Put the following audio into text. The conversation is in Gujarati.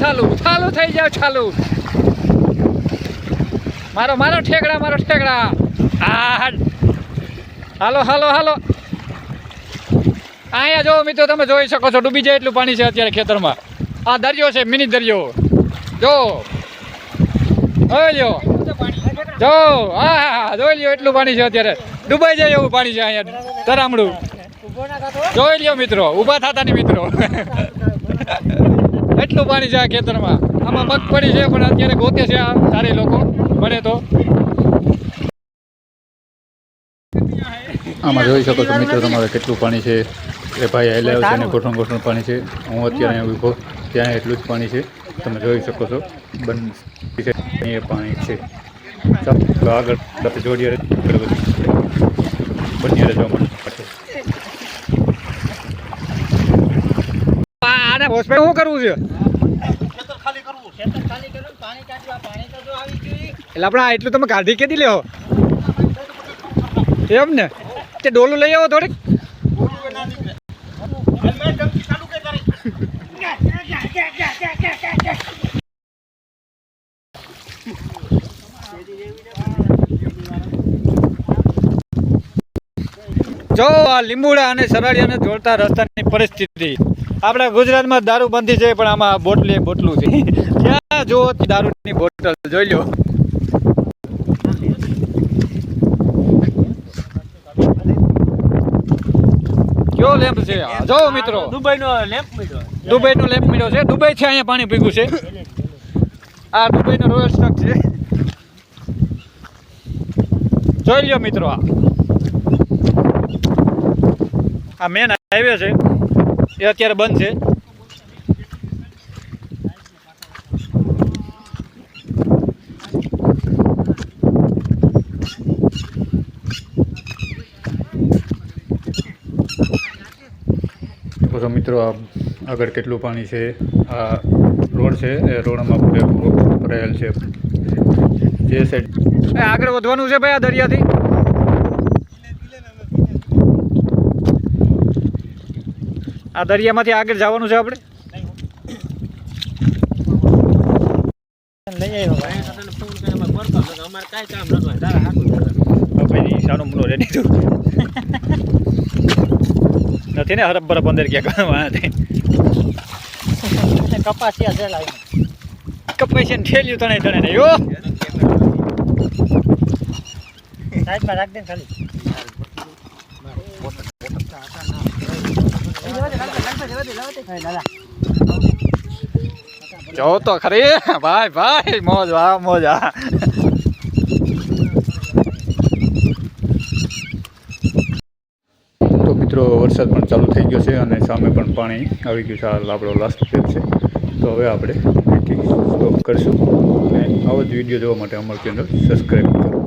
ચાલુ ચાલુ થઈ જાવ ચાલુ મારો મારો ઠેકડા મારો ઠેકડા. આ હાલો હાલો હાલો. અહીંયા જો મિત્રો, તમે જોઈ શકો છો, ડૂબી જાય એટલું પાણી છે અત્યારે ખેતરમાં. આ દરિયો છે, મિની દરિયો. જો. લ્યો. જો. હા હા જોઈ લ્યો એટલું પાણી છે અત્યારે. ડૂબાઈ જાય એવું પાણી છે અહીંયા તરામડું. જોઈ લ્યો મિત્રો, ઊભા થતા નહીં મિત્રો. એટલું પાણી છે આ ખેતરમાં. આમાં મગફળી છે પણ અત્યારે ગોતે છે આ સારી લોકો. મળે તો. આમાં જોઈ શકો છો મિત્રો તમારે કેટલું પાણી છે. એ ભાઈ હલાવ છે અને ગોઠણ ગોઠણ પાણી છે. હું અત્યારે અહીંયા ઊભો ત્યાં એટલું જ પાણી છે. તમે જોઈ શકો છો. બંને એ પાણી છે. ચાલો આગળ જોડીએ. બંને જોવા માટે હોસ્પિટલ શું કરવું છે? એટલે આપણે એટલું તમે કાઢી કેદી લેવો એમ ને? તે ડોલું લઈ આવો થોડીક. જો આ લીંબુડા અને સરાડિયાને જોડતા રસ્તાની પરિસ્થિતિ. આપણા ગુજરાતમાં દારૂ બંધી છે પણ આમાં બોટલી બોટલું છે. ત્યાં જો દારૂની બોટલ જોઈ લો કયો લેમ્પ છે આ? જો મિત્રો. દુબઈનો લેમ્પ મળ્યો દુબઈનો લેમ્પ મળ્યો છે. દુબઈ છે અહીંયા પાણી ભીગું છે. આ દુબઈનો રોયલ સ્ટોક છે. જોઈ લ્યો મિત્રો આ. આ મેન હાઈવે છે. એ અત્યારે બંધ છે. તો મિત્રો આ આગળ કેટલું પાણી છે? આ રોડ છે એ રોડમાં પૂરેપૂરો ભરાયેલ છે. જે સાઈડ આગળ વધવાનું છે ભાઈ આ દરિયાથી? આ દરિયામાંથી આગળ જવાનું છે આપણે? લઈ આવ્યો ફોન કરીને અમારે કાંઈ કામ નતું. તારા કરે. મૂળો રેડી તું નથી ને હરબ બરબ અંદર ક્યાં કરવા કપાસિયા છે છે ને ઠેલ્યું તણે તણે યો સાઈડમાં રાખ દે ખાલી હા, દાદા. જો તો ખરી. ભાઈ ભાઈ, મોજ વાહ મોજ. આ તો મિત્રો, વરસાદ પણ ચાલુ થઈ ગયો છે અને સામે પણ પાણી આવી ગયું છે. આ આપણો લાસ્ટ ફેર છે. તો હવે આપણે સ્ટોપ કરશું. અને આવો જ વીડિયો જોવા માટે અમારું ચેનલ સબસ્ક્રાઈબ કરો.